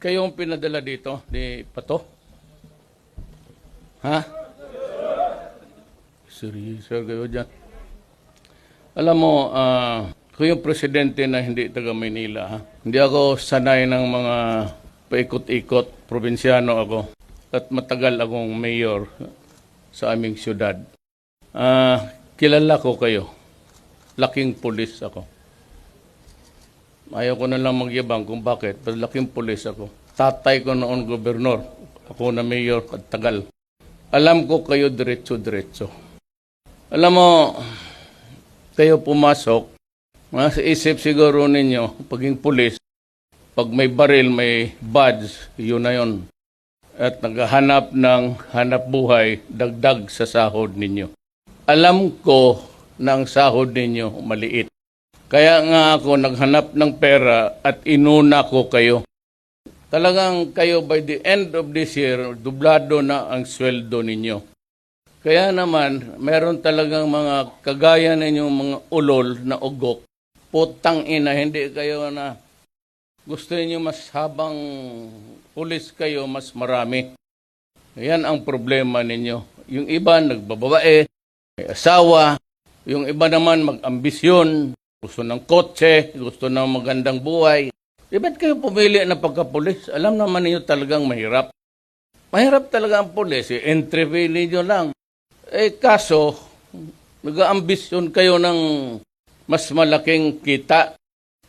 Kayong pinadala dito ni Pato? Ha? Seryoso kayo dyan. Alam mo, ah, ko yung presidente na hindi taga Maynila, ha? Hindi ako sanay ng mga paikot-ikot, probinsyano ako. At matagal akong mayor sa aming syudad. Ah, kilala ko kayo. Laking pulis ako. Ayaw ko na lang magyabang kung bakit. Pero laking pulis ako. Tatay ko noon gobernor. Ako na mayor at tagal. Alam ko kayo diretso-diretso. Alam mo, kayo pumasok, nasa isip siguro ninyo, paging pulis, pag may baril, may badge, yun na yun. At naghahanap ng hanap buhay, dagdag sa sahod ninyo. Alam ko na ang sahod ninyo maliit. Kaya nga ako naghanap ng pera at inuna ko kayo. Talagang kayo by the end of this year, dublado na ang sweldo ninyo. Kaya naman, meron talagang mga kagaya ninyong mga ulol na ugok. Putang ina, hindi kayo na gusto niyo mas habang pulis kayo, mas marami. Yan ang problema ninyo. Yung iba nagbababae, may asawa, yung iba naman mag-ambisyon, gusto ng kotse, gusto ng magandang buhay. Di ba't kayo pumili na pagkapulis? Alam naman ninyo talagang mahirap. Mahirap talaga ang pulis. Eh. Entry fee ninyo lang. Eh kaso, nag-aambisyon kayo ng mas malaking kita.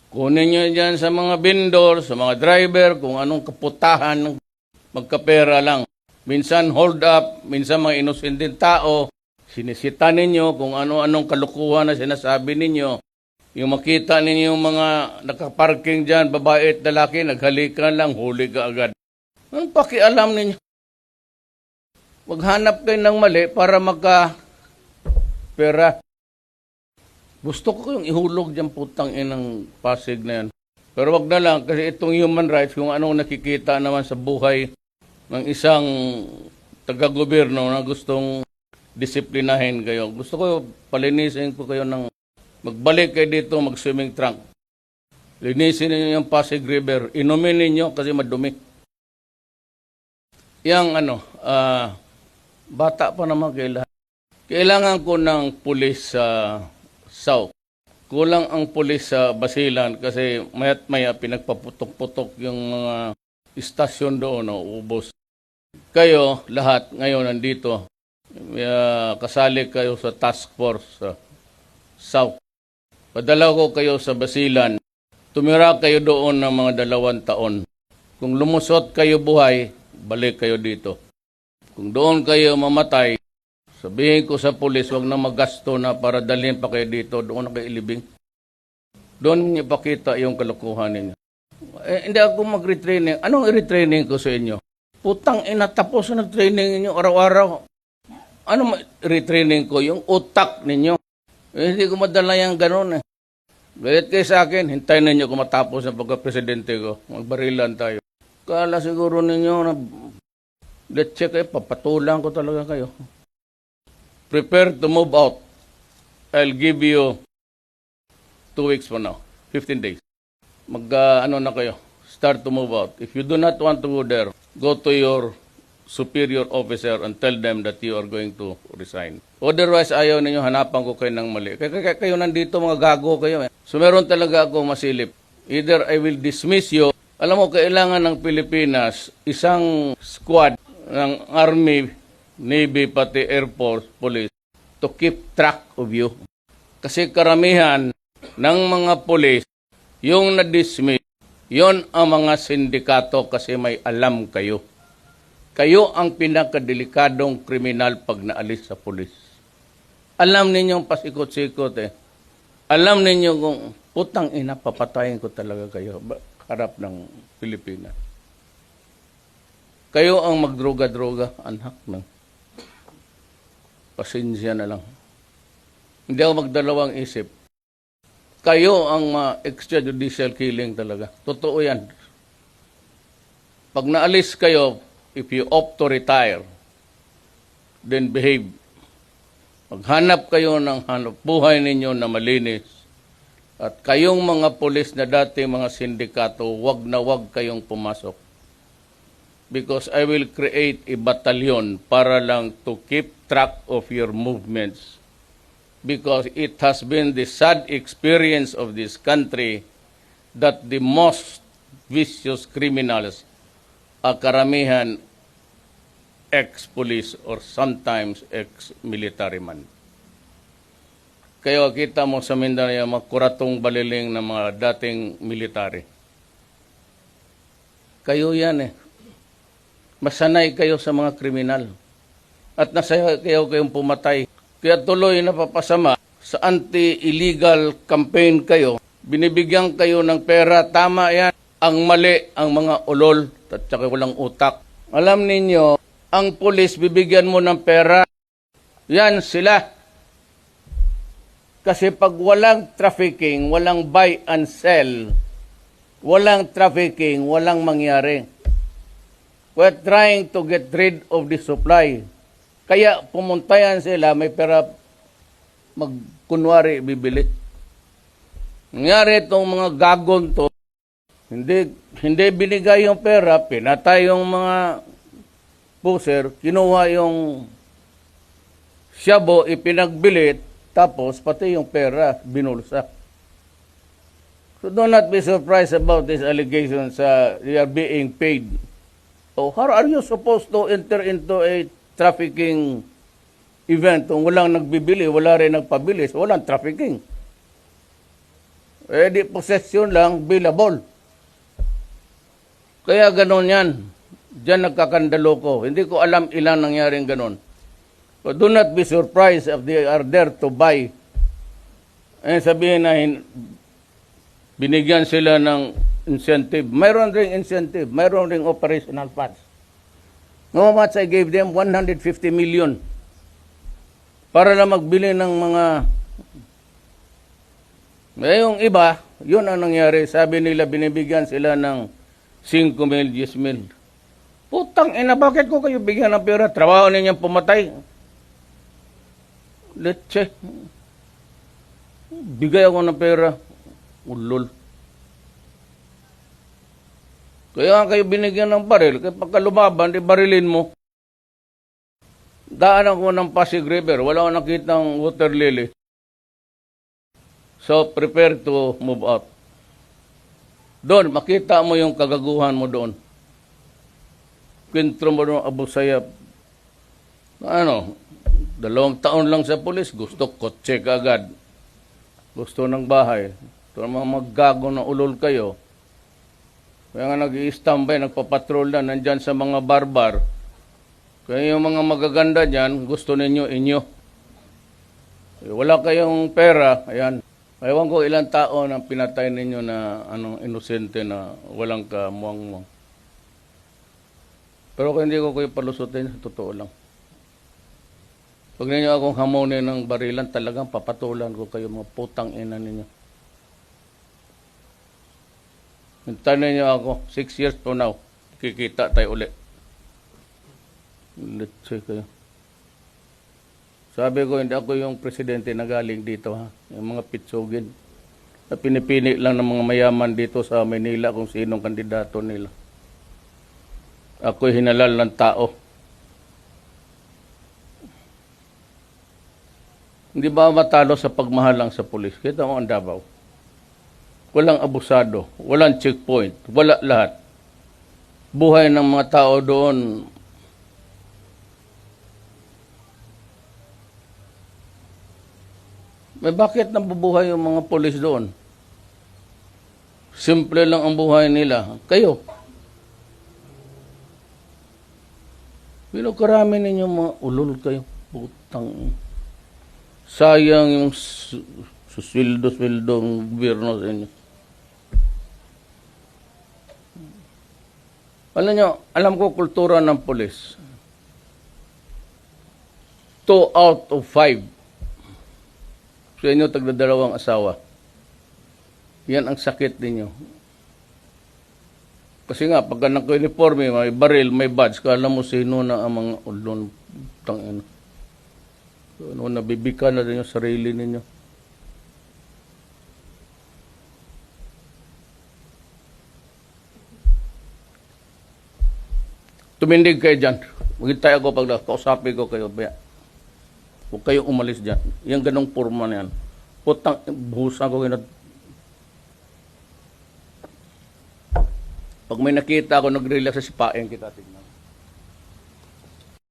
Kunin nyo dyan sa mga vendor, sa mga driver, kung anong kaputahan, magkapera lang. Minsan hold up, minsan mga inosenteng tao, sinisita ninyo kung ano-anong kalukuhan na sinasabi ninyo. Yung makita ninyo yung mga nakaparking dyan, babae at lalaki, naghalikan lang, huli ka agad. Anong pakialam ninyo? Maghanap kayo ng mali para magka pera. Gusto ko yung ihulog dyan putang inang pasig na yan. Pero wag na lang kasi itong human rights, kung anong nakikita naman sa buhay ng isang taga-gobyerno na gustong disiplinahin kayo. Gusto ko palinisin ko kayo ng magbalik kayo dito mag-swimming trunk. Linisin ninyo yung Pasig River. Inumin ninyo kasi madumi. Yang ano, ah, bata pa naman kailangan. Kailangan ko ng pulis sa South. Kulang ang pulis sa Basilan kasi mayat maya pinagpaputok-putok yung mga istasyon doon, no, ubos. Kayo, lahat, ngayon nandito, uh, kasali kayo sa task force sa South. Padala ko kayo sa Basilan. Tumira kayo doon ng mga dalawang taon. Kung lumusot kayo buhay, balik kayo dito. Kung doon kayo mamatay, sabihin ko sa pulis, wag na magasto na para dalhin pa kayo dito, doon na kayo ilibing. Doon niyo pakita yung kalokohan ninyo. Eh, hindi ako mag-retraining. Anong i-retraining ko sa inyo? Putang ina, tapos na nag-training ninyo araw-araw. Ano retraining ko? Yung utak ninyo. Eh, hindi ko madala yung ganun eh. Gayat kayo sa akin, hintayin ninyo kung matapos ang pagka-presidente ko. Magbarilan tayo. Kala siguro ninyo na let's check eh, papatulang ko talaga kayo. Prepare to move out. I'll give you two weeks from now. 15 days. Mag, ah, ano na kayo, start to move out. If you do not want to go there, go to your superior officer and tell them that you are going to resign. Otherwise, ayaw ninyo, hanapan ko kayo ng mali. Kaya, kayo nandito, mga gago kayo. Eh. So meron talaga ako masilip. Either I will dismiss you. Alam mo, kailangan ng Pilipinas, isang squad ng Army, Navy, pati Air Force, Police, to keep track of you. Kasi karamihan ng mga police, yung na-dismiss, yon ang mga sindikato kasi may alam kayo. Kayo ang pinakadelikadong kriminal pag naalis sa pulis. Alam ninyong pasikot-sikot eh. Alam ninyo kung putang ina, papatayin ko talaga kayo harap ng Pilipinas. Kayo ang magdroga-droga, anak ng pasensya na lang. Hindi ako magdalawang isip. Kayo ang uh, extrajudicial killing talaga. Totoo yan. Pag naalis kayo, if you opt to retire, then behave. Maghanap kayo ng hanap buhay ninyo na malinis. At kayong mga pulis na dati mga sindikato, wag na wag kayong pumasok. because I will create a battalion para lang to keep track of your movements because it has been the sad experience of this country that the most vicious criminals are karamihan ex-police or sometimes ex-military man. Kaya kita mo sa Mindanao mga kuratong baliling ng mga dating military. Kayo yan eh. Masanay kayo sa mga kriminal. At nasaya kayo kayong pumatay. Kaya tuloy na papasama sa anti-illegal campaign kayo. Binibigyan kayo ng pera. Tama yan. Ang mali ang mga ulol at saka walang utak. Alam ninyo, ang pulis bibigyan mo ng pera. Yan sila. Kasi pag walang trafficking, walang buy and sell, walang trafficking, walang mangyari. We're trying to get rid of the supply. Kaya pumuntayan sila, may pera magkunwari bibili. Nangyari itong mga gagon to, hindi, hindi binigay yung pera, pinatay yung mga puser, kinuha yung siyabo, ipinagbili, tapos pati yung pera, binulsa. So do not be surprised about these allegations uh, they are being paid. So how are you supposed to enter into a trafficking event kung walang nagbibili, wala rin nagpabili, so walang trafficking? Eh di possession lang, billable. Kaya ganon yan. Diyan nagkakandalo ko. Hindi ko alam ilan nangyaring ganon. But do not be surprised if they are there to buy. Eh sabihin na hin- binigyan sila ng incentive. Mayroon ring incentive. Mayroon ring operational funds. No much I gave them? 150 million. Para lang magbili ng mga... Eh, yung iba, yun ang nangyari. Sabi nila, binibigyan sila ng 5 mil, 10 mil. Putang ina, bakit ko kayo bigyan ng pera? Trabaho ninyang pumatay. Leche. Bigay ako ng pera. Ulol. Kaya nga kayo binigyan ng baril. Kaya pagka lumaban, di barilin mo. Daan ako ng Pasig River. Wala akong nakitang water lily. So, prepare to move out. Doon, makita mo yung kagaguhan mo doon. Kwentro mo doon, Abu Sayyaf. Ano, dalawang taon lang sa pulis, gusto kotse agad. Gusto ng bahay. Ito mga maggago na ulol kayo. Kaya nga nag standby nagpapatrol na, nandyan sa mga barbar. Kaya yung mga magaganda dyan, gusto ninyo inyo. Eh, wala kayong pera, ayan. Ewan ko ilang tao na pinatay ninyo na ano, inosente na walang kamuang-muang. Pero kung hindi ko kayo palusutin, sa totoo lang. Pag ninyo akong hamonin ng barilan, talagang papatulan ko kayo mga putang ina ninyo. Hintayin ninyo ako, six years from now, kikita tayo uli. Let's check kayo. Sabi ko, hindi ako yung presidente na galing dito, ha? Yung mga pitsugin. Na pinipili lang ng mga mayaman dito sa Manila kung sinong kandidato nila. Ako'y hinalal ng tao. Hindi ba matalo sa pagmahal lang sa pulis? Kita mo ang Davao. Walang abusado, walang checkpoint, wala lahat. Buhay ng mga tao doon, May bakit nabubuhay yung mga polis doon? Simple lang ang buhay nila. Kayo. Pero karami ninyo mga ulol kayo. Putang. Sayang yung su- suswildo-swildo ng gobyerno sa inyo. Alam nyo, alam ko kultura ng polis. Two out of five sa inyo tagdadalawang asawa. Yan ang sakit ninyo. Kasi nga, pagka naka-uniforme, may baril, may badge, kala mo sino na ang mga ulon. Tangin. Ano, nabibika na rin yung sarili ninyo. Tumindig kayo dyan. Maghintay ako pag kausapin ko kayo. Baya. Huwag kayong umalis dyan. Yung ganong forma na yan. Putang, buhusan ko kayo na Pag may nakita ako, nag-relax sa sipain kita, tignan.